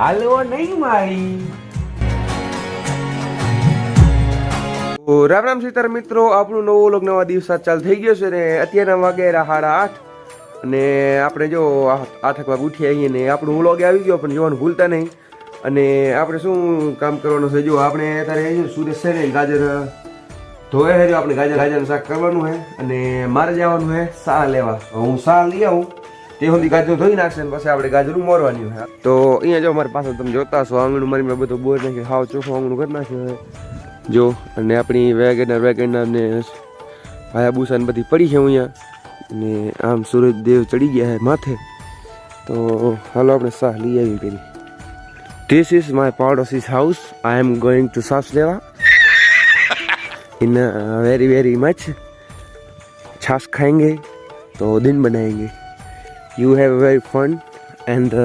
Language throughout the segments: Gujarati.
હાલવો નહીં મારી. રામ રામ સીતાર મિત્રો, આપણું નવો લોક નવા દિવસ ચાલુ થઈ ગયો છે ને અત્યારના વાગે સાડા આઠ. અને આપણે જો આઠ આઠ વાગે ઉઠી આવીએ ને આપણું વ્લોગ આવી ગયો, પણ જોવાનું ભૂલતા નહીં. અને આપણે શું કામ કરવાનું છે? જો આપણે અત્યારે સુરેશ છે ને ગાજર ધોવે છે આપણે ગાજર ગાજરનું શાક કરવાનું છે. અને મારે જવાનું છે સાહ લેવા. હું સાહ લઈ આવું. તે સુધી ગાજર ધોઈ નાખશે ને પછી આપણે ગાજરું મોરવાની હોય તો અહીંયા જો અમારી પાસે તમે જોતા છો આંગણું મારી મેં બધું બોર નાખ્યું હાવ ચોખ્ખું આંગણું કરી નાખ્યું છે જો અને આપણી વેગેનર વેગેનર ને હાયાબુસા ને બધી પડી છે અહીંયા ને આમ સૂરજદેવ ચડી ગયા છે માથે તો હાલો આપણે સાહ લઈ આવી પેલી this is my પાડોસીસ house I am going to સાસ લેવા इन वेरी वेरी मच छाछ खाएंगे तो दिन बनाएंगे you have very fun and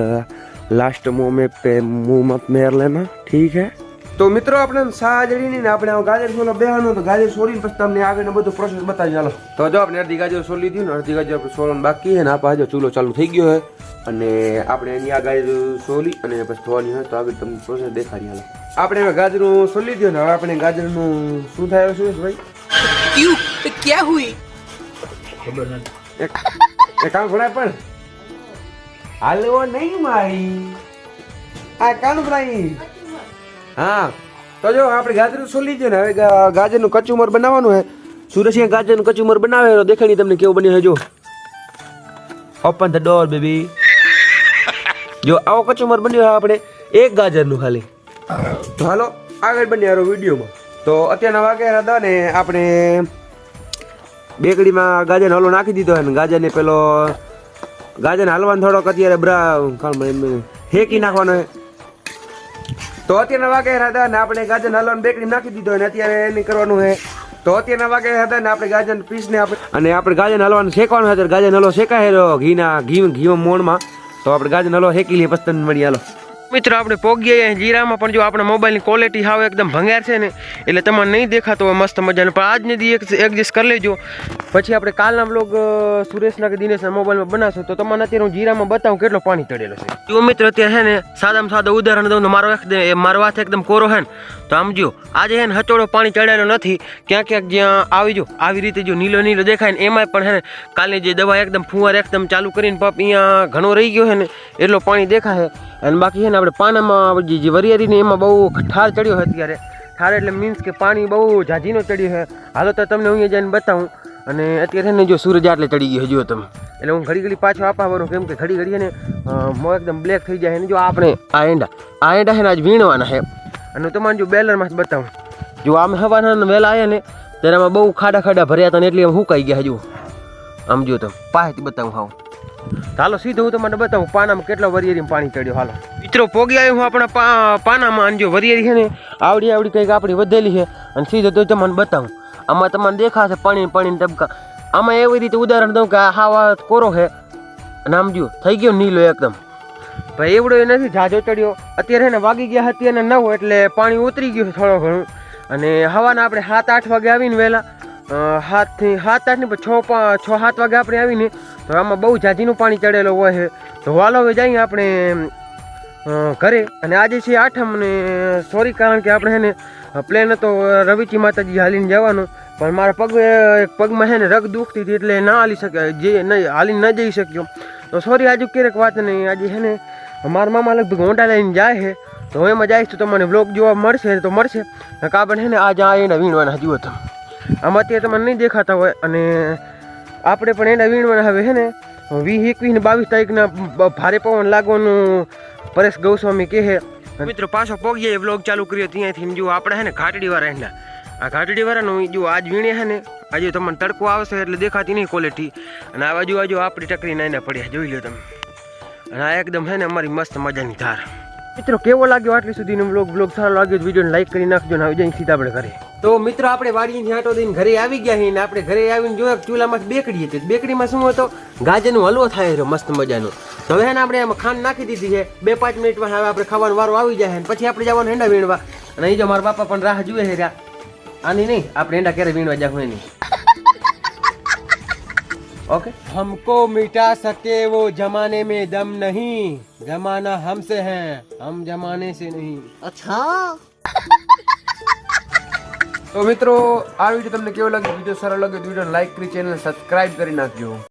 last moment पे मुंह मत मेर लेना ठीक है તો મિત્રો આપણે સા જડીને ને આપણે ગાજર સોલો બેહવાનો તો ગાજર સોલીને પછી તમને આગળ બધું પ્રોસેસ બતાવી ચાલો તો જો આપણે અડધી ગાજર સોલી દીધું ને અડધી ગાજર આપણે સોલવાનું બાકી છે ને આપણે આજે ચૂલો ચાલુ થઈ ગયો છે અને આપણે એની આ ગાજર સોલી અને પછી ધોવાની હોય તો આગળ તમને પ્રોસેસ દેખાડી હાલો આપણે હવે ગાજરનું સોલી દીધું ને હવે આપણે ગાજરનું શું થાય સુરેશભાઈ क्यों क्या हुई એક એક કામ ભણાય પણ હાલવો નહીં મારી. આ ભણાય હા તો જો આપણે ગાજરનું સોલી છે ને? હવે ગાજરનું કચુમર બનાવવાનું હે. સુરેશિયા ગાજરનું કચુમર બનાવે તો દેખાડી તમને કેવું બન્યું છે જો. ઓપન ધ ડોર બેબી જો આવો કચુમર બન્યો આપણે એક ગાજરનું ખાલી. તો હાલો આગળ બન્યા હારો વિડીયોમાં. તો અત્યારના વાગે હતા ને આપણે બેકડીમાં ગાજર હલો નાખી દીધો અને ગાજરને પેલો ગાજરને હલવાનો થોડોક અત્યારે બ્રા હેકી નાખવાનો તો અત્યારના વાગે હતા ને આપણે ગાજર હલવાનું બેકડી નાખી દીધો અને અત્યારે એને કરવાનું છે. તો અત્યારના વાગે હતા ને આપણે ગાજર પીસને આપણે અને આપણે ગાજર હલવાનું શેકવાનું હતું ગાજર હલવો શેકાય ઘીના ઘી ઘી મોણમાં. તો આપણે ગાજર હલવો શેકી લઈએ પસ્તન મળી હાલો. મિત્રો, આપણે પોગીએ અહીં જીરામાં, પણ જો આપણા મોબાઈલની ક્વોલિટી હાવ એકદમ ભંગાર છે ને, એટલે તમારે નહીં દેખાતો હોય મસ્ત મજાનું. પણ આજની દી એડજસ્ટ કરી લેજો. પછી આપણે કાલના બ્લોગ સુરેશના કે દિનેશના મોબાઈલમાં બનાવશો તો તમને અત્યારે હું જીરામાં બતાવું કેટલો પાણી ચડેલો છે. જો મિત્રો, અત્યારે છે ને, સાદામાં સાદા ઉદાહરણ દઉં મારો એકદમ મારો હાથ એકદમ કોરો હે ને, તો આમ જો આજે હે ને હચોડો પાણી ચડેલો નથી. ક્યાંક ક્યાંક જ્યાં આવી જો આવી રીતે જો નીલો નીલો દેખાય ને, એમાંય પણ હે ને, કાલની જે દવા એકદમ ફુવાર એકદમ ચાલુ કરીને પાપ અહીંયા ઘણો રહી ગયો છે ને, એટલો પાણી દેખાય અને બાકી છે ને આપણે પાનામાં જે વરિયાળી ને એમાં બહુ ઠાર ચડ્યો છે અત્યારે. ઠાર એટલે મીન્સ કે પાણી બહુ ઝાઝીનો ચડ્યો છે. હાલો તો તમને હું જઈને બતાવું. અને અત્યારે ને જો સૂરજ આટલે ચડી ગયો હજુ તમે. એટલે હું ઘડી ઘડી પાછો આપવા વરું કેમ કે ઘડી ઘડી ને મો એકદમ બ્લેક થઈ જાય ને જો આપણે આ એંડા આ એંડા છે ને આજ વીણવાના છે. અને તમારે જો બેલરમાં જ બતાવું. જો આમ હવાના વહેલા આવ્યા ને, ત્યારે આમાં બહુ ખાડા ખાડા ભર્યા હતા ને એટલે આમ હુકાઈ ગયા હજુ આમ જો તમે પાસેથી બતાવું હાવ. હાલો સીધું હું તમને બતાવું, પાનામાં કેટલો વરિયેરીમાં પાણી ચડ્યો, હાલો. મિત્રો, પોગી આવ્યો હું આપણા પાનામાં અને જો વરિયેરી છે ને, આવડી આવડી કંઈક આપણી વધેલી છે, અને સીધો તો તમને બતાવું. આમાં તમને દેખાશે પાણી પાણી તબકા આમાં એવી રીતે ઉદાહરણ દઉં કે આ હાવા કોરો છે, અને આમ જો, થઈ ગયો નીલો એકદમ. ભાઈ, એવડો એ નથી જાજો ચડ્યો. અત્યારે એને વાગી ગયા અત્યારે નવ, એટલે પાણી ઉતરી ગયું થોડો ઘણું. અને હવાના આપણે સાત, આઠ વાગે આવીને વહેલા સાતથી, સાત, આઠ ને છ છ, સાત વાગે આપણે આવીને તો આમાં બહુ જાજીનું પાણી ચડેલું હોય છે. તો વાલો હવે જઈએ આપણે ઘરે. અને આજે છે આઠમ ને સોરી કારણ કે આપણે હેને પ્લેન હતો રવિચી માતાજી હાલીને જવાનું. પણ મારા પગ પગમાં છે ને રગ દુખતી હતી એટલે ના હાલી શકે, જે નહીં હાલીને ન જઈ શક્યો. તો સોરી આજુ ક્યારેક વાત નહીં આજે છે ને, મારા મામા લગભગ ઊંડા લઈને જાય છે. તો હું એમાં જઈશ તો તમને બ્લોગ જોવા મળશે તો મળશે. કાબન છે ને આ એના વીણવાના હજુ તમે આમાં અત્યારે તમને નહીં દેખાતા હોય અને આપણે પણ એના વીણવાના હવે છે ને? વીસ એકવીસ ને બાવીસ તારીખના ભારે પવન લાગવાનું પરેશ ગૌસ્વામી કહે મિત્રો, પાછો પોગીએ વ્લોગ ચાલુ કર્યો ત્યાંથી જો આપણે છે ને ઘાટડીવાળા એના. આ ઘાટડીવાળાનું જો આજ વીણે છે ને, આજે તમને તડકો આવશે એટલે દેખાતી નહીં ક્વોલિટી અને આ બાજુ બાજુ આપણી ટકરી નાઈને પડ્યા, જોઈ લો તમે. અને આ એકદમ છે ને અમારી મસ્ત મજાની ધાર. મિત્રો, કેવો લાગ્યો આટલી સુધીનો બ્લોગ બ્લોગ સારો લાગ્યો વિડીયોને લાઈક કરી નાખજો આવી જઈને સીધા આપણે ઘરે. તો મિત્રો, આપણે વાડીની આટો દઈને ઘરે આવી ગયા છીએ ને આપણે ઘરે આવીને જોયા ચૂલામાં બેકડી હતી. બેકડીમાં શું હતો? ગાજરનો હલવો થાય રહ્યો મસ્ત મજાનો. તો હવે આપણે એમાં ખાંડ નાખી દીધી છે. બે પાંચ મિનિટમાં હવે આપણે ખાવાનો વારો આવી જાય ને પછી આપણે જવાનું હેંડા વીણવા. અને અહીં જો મારા બાપા પણ રાહ જુએ છે આની નહીં, આપણે હેંડા ક્યારે વીણવા જાવ એની ઓકે हमको मिटा सके वो जमाने में दम नहीं जमाना हमसे है हम जमाने से नहीं તો મિત્રો આ વિડીયો તમને કેવો લાગ્યો વિડીયો સારો લાગ્યો તો વિડીયો લાઈક કરી ચેનલ સબસ્ક્રાઇબ કરી નાખજો